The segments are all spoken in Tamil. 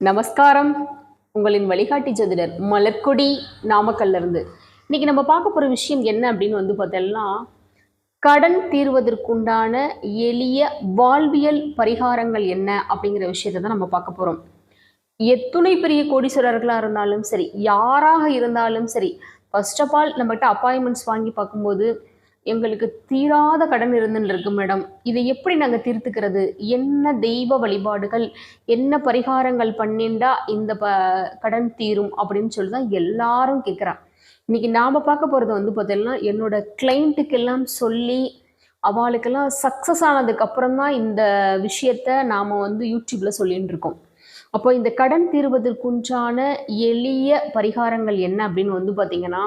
நமஸ்காரம். உங்களின் வழிகாட்டி ஜோதிடர் மலர்கொடி நாமக்கல்ல இருந்து இன்னைக்கு நம்ம பார்க்க போகிற விஷயம் என்ன அப்படின்னு வந்து பார்த்தோம்னா கடன் தீர்வதற்குண்டான எளிய வாழ்வியல் பரிகாரங்கள் என்ன அப்படிங்கிற விஷயத்தை தான் நம்ம பார்க்க போகிறோம் எத்துணை பெரிய கோடீஸ்வரர்களாக இருந்தாலும் சரி யாராக இருந்தாலும் சரி ஃபர்ஸ்ட் ஆஃப் ஆல் நம்மகிட்ட அப்பாயின்மெண்ட்ஸ் வாங்கி பார்க்கும்போது எங்களுக்கு தீராத கடன் இருந்துன்னு இருக்கு மேடம். இதை எப்படி நாங்கள் தீர்த்துக்கிறது? என்ன தெய்வ வழிபாடுகள் என்ன பரிகாரங்கள் பண்ணிண்டா இந்த ப கடன் தீரும் அப்படின்னு சொல்லி தான் எல்லாரும் கேட்குறான் இன்னைக்கு நாம் பார்க்க போகிறது வந்து பார்த்தீங்கன்னா என்னோட கிளைண்ட்டுக்கெல்லாம் சொல்லி அவளுக்கெல்லாம் சக்ஸஸ் ஆனதுக்கு அப்புறம் தான் இந்த விஷயத்த நாம் வந்து யூடியூப்பில் சொல்லிகிட்டு இருக்கோம். அப்போ இந்த கடன் தீர்வதற்குன்றான எளிய பரிகாரங்கள் என்ன அப்படின்னு வந்து பார்த்தீங்கன்னா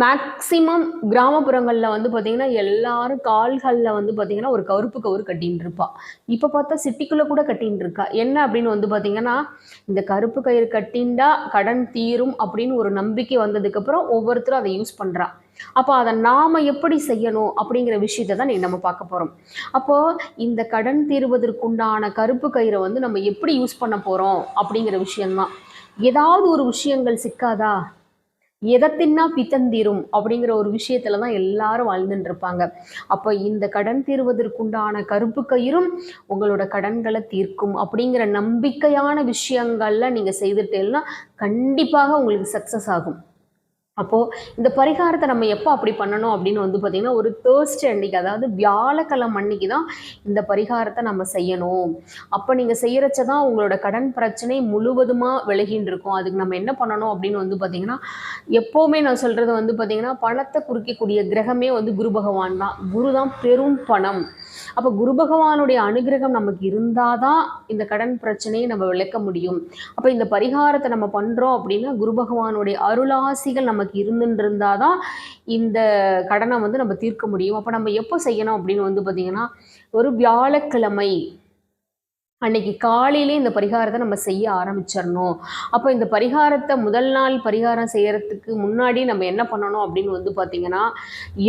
மேக்சிமம் கிராமப்புறங்களில் வந்து பார்த்தீங்கன்னா எல்லாரும் கால்களில் வந்து பார்த்தீங்கன்னா ஒரு கருப்பு கவுரு கட்டின்னு இருப்பா இப்போ பார்த்தா சிட்டிக்குள்ளே கூட கட்டின்னு இருக்கா என்ன அப்படின்னு வந்து பார்த்தீங்கன்னா இந்த கருப்பு கயிறு கட்டிண்டா கடன் தீரும் அப்படின்னு ஒரு நம்பிக்கை வந்ததுக்கப்புறம் ஒவ்வொருத்தரும் அதை யூஸ் பண்ணுறா அப்போ அதை நாம் எப்படி செய்யணும் அப்படிங்கிற விஷயத்தை தான் நீ நம்ம பார்க்க போகிறோம் அப்போது இந்த கடன் தீர்வதற்குண்டான கருப்பு கயிறை வந்து நம்ம எப்படி யூஸ் பண்ண போகிறோம் அப்படிங்கிற விஷயம்தான். ஏதாவது ஒரு விஷயங்கள் சிக்காதா? எதை தின்னா பித்தந்தீரும் அப்படிங்கிற ஒரு விஷயத்துல தான் எல்லாரும் வாழ்ந்துட்டு இருப்பாங்க அப்போ இந்த கடன் தீர்வதற்குண்டான கருப்பு கயிறும் உங்களோட கடன்களை தீர்க்கும் அப்படிங்கிற நம்பிக்கையான விஷயங்கள்ல நீங்க செய்துட்டேன்னா கண்டிப்பாக உங்களுக்கு சக்சஸ் ஆகும். அப்போது இந்த பரிகாரத்தை நம்ம எப்போ அப்படி பண்ணணும் அப்படின்னு வந்து பார்த்திங்கன்னா ஒரு தேர்ஸ்டே அன்னைக்கு அதாவது வியாழக்கிழமை அன்னைக்கு தான் இந்த பரிகாரத்தை நம்ம செய்யணும். அப்போ நீங்கள் செய்கிறச்ச தான் உங்களோட கடன் பிரச்சனை முழுவதுமாக விலகின்னு இருக்கும் அதுக்கு நம்ம என்ன பண்ணணும் அப்படின்னு வந்து பார்த்திங்கன்னா எப்போவுமே நான் சொல்கிறது வந்து பார்த்திங்கன்னா பணத்தை குறிக்கக்கூடிய கிரகமே வந்து குரு பகவான் தான். குரு தான் பெரும் பணம். அப்போ குரு பகவானுடைய அனுகிரகம் நமக்கு இருந்தால் தான் இந்த கடன் பிரச்சனையை நம்ம விளக்க முடியும். அப்போ இந்த பரிகாரத்தை நம்ம பண்ணுறோம் அப்படின்னா குரு பகவானுடைய அருளாசிகள் நமக்கு இருந்துட்டு தான் இந்த கடனை வந்து நம்ம தீர்க்க முடியும். அப்போ நம்ம எப்போ செய்யணும் அப்படின்னு வந்து பார்த்திங்கன்னா ஒரு வியாழக்கிழமை அன்னைக்கு காலையிலே இந்த பரிகாரத்தை நம்ம செய்ய ஆரம்பிச்சிடணும். அப்போ இந்த பரிகாரத்தை முதல் நாள் பரிகாரம் செய்கிறதுக்கு முன்னாடி நம்ம என்ன பண்ணணும் அப்படின்னு வந்து பார்த்திங்கன்னா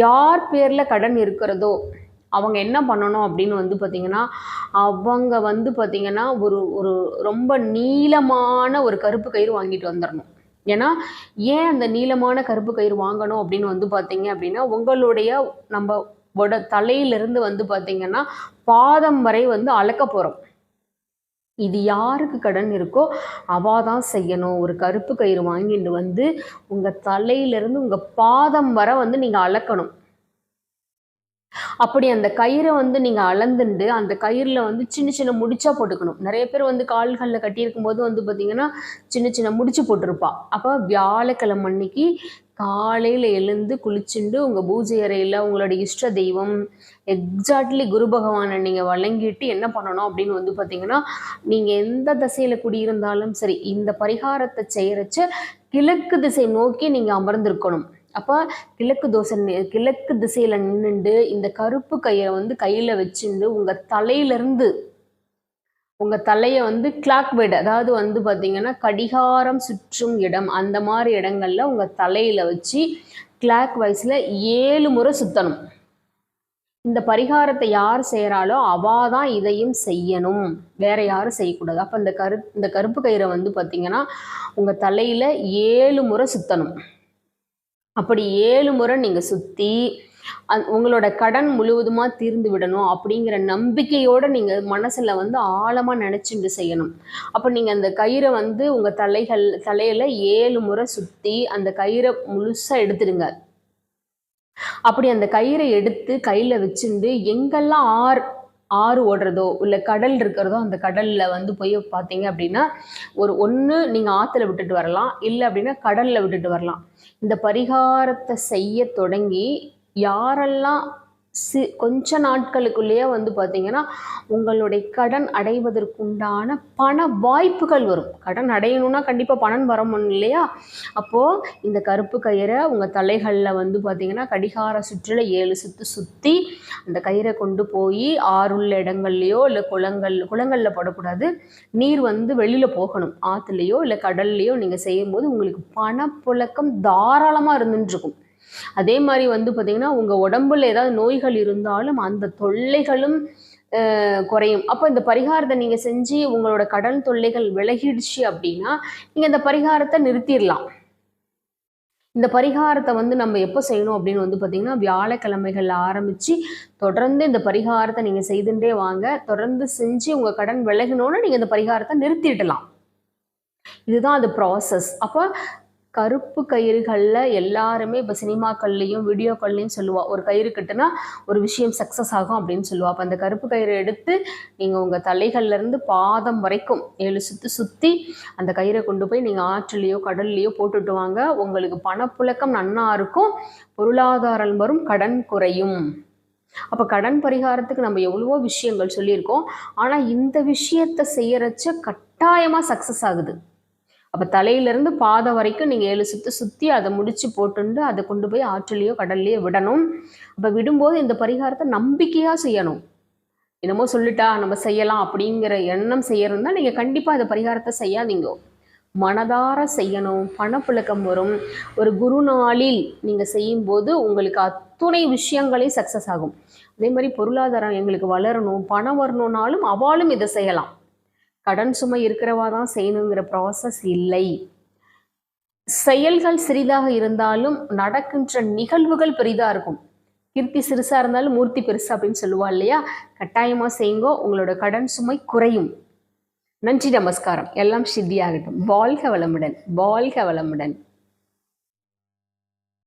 யார் பேரில் கடன் இருக்கிறதோ அவங்க என்ன பண்ணணும் அப்படின்னு வந்து பார்த்திங்கன்னா அவங்க வந்து பார்த்திங்கன்னா ஒரு ஒரு ரொம்ப நீளமான ஒரு கருப்பு கயிறு வாங்கிட்டு வந்துடணும். ஏன்னா ஏன் அந்த நீளமான கருப்பு கயிறு வாங்கணும் அப்படின்னு வந்து பார்த்தீங்க அப்படின்னா உங்களுடைய நம்ம உட தலையிலிருந்து வந்து பார்த்தீங்கன்னா பாதம் வரை வந்து அளக்க போகிறோம் இது யாருக்கு கடன் இருக்கோ அவா தான் செய்யணும். ஒரு கருப்பு கயிறு வாங்கிட்டு வந்து உங்கள் தலையிலிருந்து உங்கள் பாதம் வரை வந்து நீங்கள் அளக்கணும். அப்படி அந்த கயிறை வந்து நீங்கள் அளந்துண்டு அந்த கயிறில் வந்து சின்ன சின்ன முடிச்சா போட்டுக்கணும். நிறைய பேர் வந்து கால்களில் கட்டியிருக்கும் போது வந்து பார்த்தீங்கன்னா சின்ன சின்ன முடிச்சு போட்டிருப்பா. அப்போ வியாழக்கிழமை அன்னைக்கு காலையில் எழுந்து குளிச்சுண்டு உங்கள் பூஜை அறையில் உங்களோட இஷ்ட தெய்வம் எக்ஸாக்ட்லி குரு பகவானை நீங்கள் வழங்கிட்டு என்ன பண்ணணும் அப்படின்னு வந்து பார்த்தீங்கன்னா நீங்கள் எந்த திசையில் குடியிருந்தாலும் சரி இந்த பரிகாரத்தை செய்கிறச்ச கிழக்கு திசை நோக்கி நீங்கள் அமர்ந்திருக்கணும். அப்போ கிழக்கு தோசை கிழக்கு திசையில் நின்றுண்டு இந்த கருப்பு கயிறை வந்து கையில் வச்சுண்டு உங்கள் தலையிலேருந்து உங்கள் தலையை வந்து கிளாக் பெட் அதாவது வந்து பார்த்தீங்கன்னா கடிகாரம் சுற்றும் இடம் அந்த மாதிரி இடங்களில் உங்கள் தலையில் வச்சு கிளாக் வைஸில் ஏழு முறை சுற்றணும் இந்த பரிகாரத்தை யார் செய்கிறாளோ அவா தான் இதையும் செய்யணும். வேற யாரும் செய்யக்கூடாது. அப்போ இந்த கரு இந்த கருப்பு கயிறை வந்து பார்த்தீங்கன்னா உங்கள் தலையில் ஏழு முறை சுற்றணும் அப்படி ஏழு முறை நீங்கள் சுற்றி அந் உங்களோட கடன் முழுவதுமாக தீர்ந்து விடணும் அப்படிங்கிற நம்பிக்கையோடு நீங்கள் மனசில் வந்து ஆழமாக நினச்சிட்டு செய்யணும். அப்போ நீங்கள் அந்த கயிறை வந்து உங்கள் தலைகள் தலையில் ஏழு முறை சுற்றி அந்த கயிறை முழுசாக எடுத்துடுங்க. அப்படி அந்த கயிறை எடுத்து கையில் வச்சுண்டு எங்கெல்லாம் ஆர் ஆறு ஓடுறதோ இல்லை கடல் இருக்கிறதோ அந்த கடலில் வந்து போய் பார்த்தீங்க அப்படின்னா ஒரு ஒன்று நீங்கள் ஆற்றுல விட்டுட்டு வரலாம் இல்லை அப்படின்னா கடலில் விட்டுட்டு வரலாம். இந்த பரிகாரத்தை செய்ய தொடங்கி யாரெல்லாம் சி கொஞ்ச நாட்களுக்குள்ளேயே வந்து பார்த்திங்கன்னா உங்களுடைய கடன் அடைவதற்குண்டான பண வாய்ப்புகள் வரும். கடன் அடையணும்னா கண்டிப்பாக பணம் வரணும் இல்லையா? அப்போது இந்த கருப்பு கயிறை உங்கள் தலைகளில் வந்து பார்த்திங்கன்னா கடிகார சுற்றில் ஏழு சுற்று சுற்றி அந்த கயிறை கொண்டு போய் ஆறுள்ள இடங்கள்லையோ இல்லை குளங்கள் குளங்களில் படக்கூடாது. நீர் வந்து வெளியில் போகணும். ஆற்றுலையோ இல்லை கடல்லையோ நீங்கள் செய்யும்போது உங்களுக்கு பணப்புழக்கம் தாராளமாக இருந்துட்டுருக்கும் அதே மாதிரி வந்து பார்த்திங்கன்னா உங்கள் உடம்புல ஏதாவது நோய்கள் இருந்தாலும் அந்த தொல்லைகளும் குறையும். அப்போ இந்த பரிகாரத்தை நீங்கள் செஞ்சு உங்களோட கடன் தொல்லைகள் விலகிடுச்சு அப்படின்னா நீங்கள் இந்த பரிகாரத்தை நிறுத்திடலாம். இந்த பரிகாரத்தை வந்து நம்ம எப்போ செய்யணும் அப்படின்னு வந்து பார்த்தீங்கன்னா வியாழக்கிழமைகள் ஆரம்பித்து தொடர்ந்து இந்த பரிகாரத்தை நீங்கள் செய்துட்டே வாங்க. தொடர்ந்து செஞ்சு உங்கள் கடன் விலகினோன்னு நீங்கள் இந்த பரிகாரத்தை நிறுத்திடலாம். இதுதான் அது ப்ராசஸ் அப்போ கருப்பு கயிறுகளில் எல்லாருமே இப்போ சினிமாக்கள்லேயும் வீடியோக்கள்லையும் சொல்லுவா. ஒரு கயிறு கட்டுனா ஒரு விஷயம் சக்ஸஸ் ஆகும் அப்படின்னு சொல்லுவா. அப்போ அந்த கருப்பு கயிறு எடுத்து நீங்கள் உங்கள் தலைகள்லேருந்து பாதம் வரைக்கும் ஏழு சுற்றி சுற்றி அந்த கயிறை கொண்டு போய் நீங்கள் ஆற்றுலேயோ கடல்லையோ போட்டுட்டு வாங்க. உங்களுக்கு பணப்புழக்கம் நன்னா இருக்கும். பொருளாதாரம் வரும். கடன் குறையும். அப்போ கடன் பரிகாரத்துக்கு நம்ம எவ்வளவோ விஷயங்கள் சொல்லியிருக்கோம். ஆனால் இந்த விஷயத்தை செய்யறச்ச கட்டாயமாக சக்ஸஸ் ஆகுது. அப்போ தலையிலேருந்து பாதை வரைக்கும் நீங்கள் ஏழு சுற்றி சுற்றி அதை முடித்து போட்டுண்டு அதை கொண்டு போய் ஆற்றுலையோ கடல்லையோ விடணும். அப்போ விடும்போது இந்த பரிகாரத்தை நம்பிக்கையாக செய்யணும். என்னமோ சொல்லிட்டா நம்ம செய்யலாம் அப்படிங்கிற எண்ணம் செய்யறதுனா நீங்கள் கண்டிப்பாக இந்த பரிகாரத்தை செய்யாதீங்க. மனதார செய்யணும் பணப்புழக்கம் வரும். ஒரு குரு நாளில் நீங்கள் செய்யும்போது உங்களுக்கு அத்துணை விஷயங்களே சக்ஸஸ் ஆகும். அதே மாதிரி பொருளாதாரம் எங்களுக்கு வளரணும் பணம் வரணும்னாலும் அவளும் இதை செய்யலாம். கடன் சுமை இருக்கிறவா தான் செய்யணுங்கிற ப்ராசஸ் இல்லை. செயல்கள் சிறிதாக இருந்தாலும் நடக்கின்ற நிகழ்வுகள் பெரிதாக இருக்கும். கீர்த்தி சிறுசாக இருந்தாலும் மூர்த்தி பெருசு அப்படின்னு சொல்லுவா இல்லையா? கட்டாயமாக செய்யுங்கோ உங்களோட கடன் சுமை குறையும். நன்றி நமஸ்காரம். எல்லாம் சித்தியாகட்டும். வாழ்க வளமுடன். வாழ்க வளமுடன்.